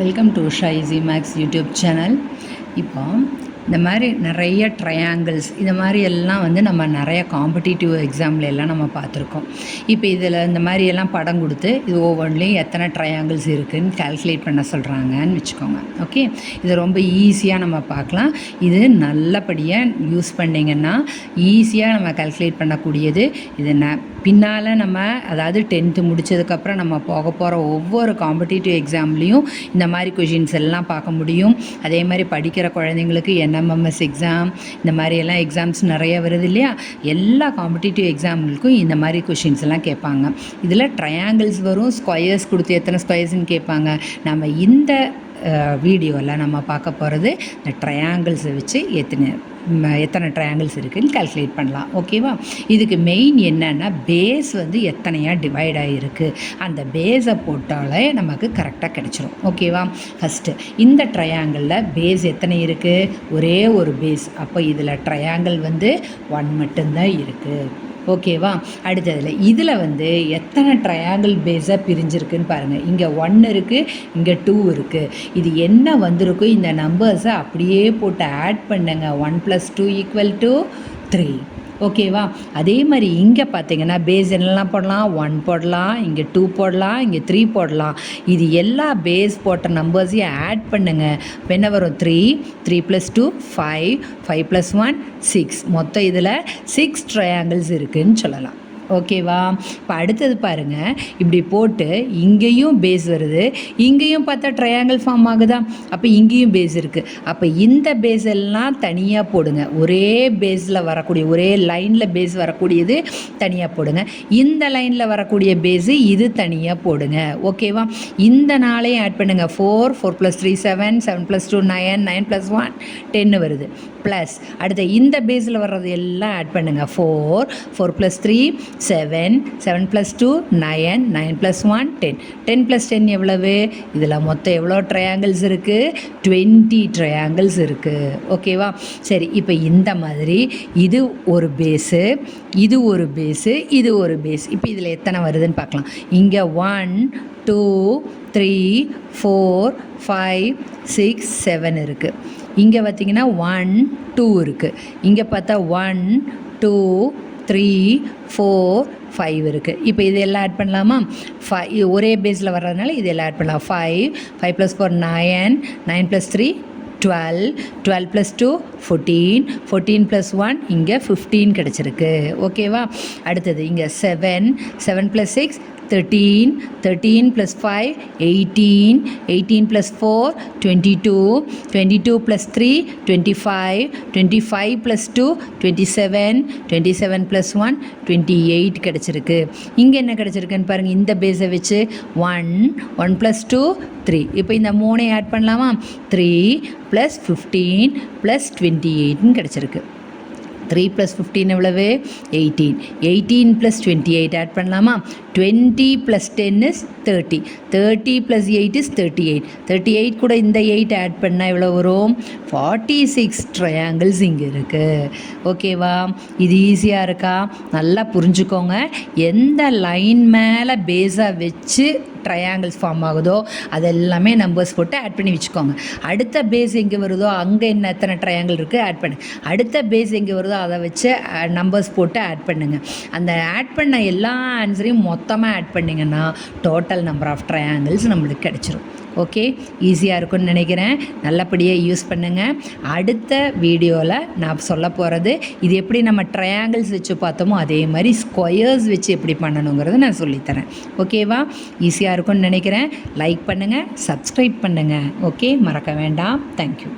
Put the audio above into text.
Welcome to Usha easy maths YouTube channel இப்போ இந்த மாதிரி நிறைய ட்ரையாங்கிள்ஸ் இந்த மாதிரி எல்லாம் வந்து நம்ம நிறைய காம்படிட்டிவ் எக்ஸாம்ல எல்லாம் நம்ம பார்த்துருக்கோம். இப்போ இதில் இந்த மாதிரி எல்லாம் படம் கொடுத்து இது ஒவ்வொன்றிலையும் எத்தனை ட்ரையாங்கிள்ஸ் இருக்குதுன்னு கால்குலேட் பண்ண சொல்கிறாங்கன்னு வச்சுக்கோங்க. ஓகே இது ரொம்ப ஈஸியாக நம்ம பார்க்கலாம். இது நல்லபடியாக யூஸ் பண்ணிங்கன்னா ஈஸியாக நம்ம கால்குலேட் பண்ணக்கூடியது இது ந பின்னால் நம்ம அதாவது டென்த்து முடித்ததுக்கப்புறம் நம்ம போக போகிற ஒவ்வொரு காம்படிட்டிவ் எக்ஸாம்லேயும் இந்த மாதிரி கொஷின்ஸ் எல்லாம் பார்க்க முடியும். அதே மாதிரி படிக்கிற குழந்தைங்களுக்கு என்எம்எம்எஸ் எக்ஸாம் இந்த மாதிரி எல்லாம் எக்ஸாம்ஸ் நிறைய வருது இல்லையா? எல்லா காம்படிட்டிவ் எக்ஸாம்களுக்கும் இந்த மாதிரி கொஷின்ஸ் எல்லாம் கேட்பாங்க. இதில் ட்ரையாங்கிள்ஸ் வரும் ஸ்கொயர்ஸ் கொடுத்து எத்தனை ஸ்கொயர்ஸ்ன்னு கேட்பாங்க. நம்ம இந்த வீடியோவில் நம்ம பார்க்க போகிறது இந்த ட்ரையாங்கிள்ஸை வச்சு எத்தனை எத்தனை ட்ரையாங்கிள்ஸ் இருக்குதுன்னு கால்குலேட் பண்ணலாம். ஓகேவா இதுக்கு மெயின் என்னென்னா பேஸ் வந்து எத்தனையாக டிவைட் ஆகிருக்கு அந்த பேஸை போட்டாலே நமக்கு கரெக்டாக கிடச்சிரும். ஓகேவா ஃபஸ்ட்டு இந்த ட்ரையாங்கிளில் பேஸ் எத்தனை இருக்குது ஒரே ஒரு பேஸ் அப்போ இதில் ட்ரையாங்கிள் வந்து ஒன் மட்டும்தான் இருக்குது ஓகேவா? அடுத்ததில் இதில் வந்து எத்தனை ட்ரையாங்கிள் பேஸாக பிரிஞ்சிருக்குன்னு பாருங்கள் இங்கே ஒன் இருக்குது இங்கே டூ இருக்குது இது என்ன வந்திருக்கோ இந்த நம்பர்ஸை அப்படியே போட்டு ஆட் பண்ணுங்க. One plus two equal to three ஓகேவா அதே மாதிரி இங்கே பார்த்தீங்கன்னா பேஸ் என்னெல்லாம் போடலாம்? ஒன் போடலாம் இங்கே டூ போடலாம் இங்கே த்ரீ போடலாம். இது எல்லா பேஸ் போட்ட நம்பர்ஸையும் ஆட் பண்ணுங்கள் என்ன வரும்? Three three plus two five five plus one six மொத்தம் இதில் சிக்ஸ் ட்ரையாங்கிள்ஸ் இருக்குதுன்னு சொல்லலாம். ஓகேவா? இப்போ அடுத்தது பாருங்கள் இப்படி போட்டு இங்கேயும் பேஸ் வருது. இங்கேயும் பார்த்தா ட்ரையாங்கிள் ஃபார்ம் ஆகுதா? அப்போ இங்கேயும் பேஸ் இருக்குது அப்போ இந்த பேஸ் எல்லாம் தனியாக போடுங்க. ஒரே பேஸில் வரக்கூடிய ஒரே லைனில் பேஸ் வரக்கூடியது தனியாக போடுங்க. இந்த லைனில் வரக்கூடிய பேஸு இது தனியாக போடுங்க. ஓகேவா? இந்த நாளையும் ஆட் பண்ணுங்கள் four four plus three seven seven plus two nine nine plus one டென்னு வருது. ப்ளஸ் அடுத்த இந்த பேஸில் வர்றது எல்லாம் ஆட் பண்ணுங்கள் four four plus three seven seven plus two nine nine plus one ten ten plus ten எவ்வளவு? இதில் மொத்தம் எவ்வளோ ட்ரையாங்கிள்ஸ் இருக்குது டுவெண்ட்டி ட்ரையாங்கிள்ஸ் இருக்குது ஓகேவா சரி இப்போ இந்த மாதிரி இது ஒரு பேஸு இது ஒரு பேஸு இது ஒரு பேஸ் இப்போ இதில் எத்தனை வருதுன்னு பார்க்கலாம். இங்கே one two three four five six seven இருக்குது இங்கே பார்த்தீங்கன்னா ஒன் டூ இருக்குது இங்கே பார்த்தா one two three four five இருக்குது இப்போ இது எல்லாம் ஆட் பண்ணலாமா? ஃபை ஒரே பேஸில் வர்றதுனால இது எல்லாம் ஆட் பண்ணலாம். Five five plus four nine nine plus three twelve twelve plus two fourteen fourteen plus one இங்கே ஃபிஃப்டீன் கிடச்சிருக்கு. ஓகேவா அடுத்தது இங்கே seven seven plus six thirteen thirteen plus five eighteen eighteen plus four twenty two twenty two plus three twenty five twenty five plus two twenty seven twenty seven plus one twenty eight கிடச்சிருக்கு. இங்கே என்ன கிடச்சிருக்குன்னு பாருங்கள் இந்த பேஸை வச்சு one one plus two three இப்போ இந்த மூணை ஆட் பண்ணலாமா? Three plus fifteen plus twenty எயிட்னு கிடச்சிருக்கு. த்ரீ ப்ளஸ் ஃபிஃப்டீன் எவ்வளவு? Eighteen eighteen plus twenty eight add பண்ணலாமா? Twenty plus ten is thirty thirty plus eight is thirty eight thirty eight கூட இந்த eight add பண்ணால் எவ்வளோ வரும்? ஃபார்ட்டி சிக்ஸ் ட்ரையாங்கிள்ஸ் இங்கே இருக்குது ஓகேவா இது ஈஸியாக இருக்கா? நல்லா புரிஞ்சுக்கோங்க. எந்த லைன் மேலே பேஸாக வச்சு ட்ரையாங்கிள்ஸ் ஃபார்ம் ஆகுதோ அது எல்லாமே நம்பர்ஸ் போட்டு ஆட் பண்ணி வச்சுக்கோங்க. அடுத்த பேஸ் எங்கே வருதோ அங்கே என்ன எத்தனை ட்ரையாங்கிள் இருக்குது ஆட் பண்ணு. அடுத்த பேஸ் எங்கே வருதோ அதை வச்சு நம்பர்ஸ் போட்டு ஆட் பண்ணுங்கள் அந்த ஆட் பண்ண எல்லா ஆன்சரையும் மொத்தமாக ஆட் பண்ணிங்கன்னா டோட்டல் நம்பர் ஆஃப் ட்ரையாங்கிள்ஸ் நம்மளுக்கு கிடச்சிரும். ஓகே ஈஸியாக இருக்கும்னு நினைக்கிறேன். நல்லபடியாக யூஸ் பண்ணுங்கள் அடுத்த வீடியோவில் நான் சொல்ல போகிறது இது எப்படி நம்ம ட்ரையாங்கிள்ஸ் வச்சு பார்த்தோமோ அதே மாதிரி ஸ்கொயர்ஸ் வச்சு எப்படி பண்ணணுங்கிறத நான் சொல்லித்தரேன். ஓகேவா ஈஸியாக இருக்கும்னு நினைக்கிறேன். லைக் பண்ணுங்கள் சப்ஸ்கிரைப் பண்ணுங்கள் ஓகே மறக்க வேண்டாம். தேங்க்யூ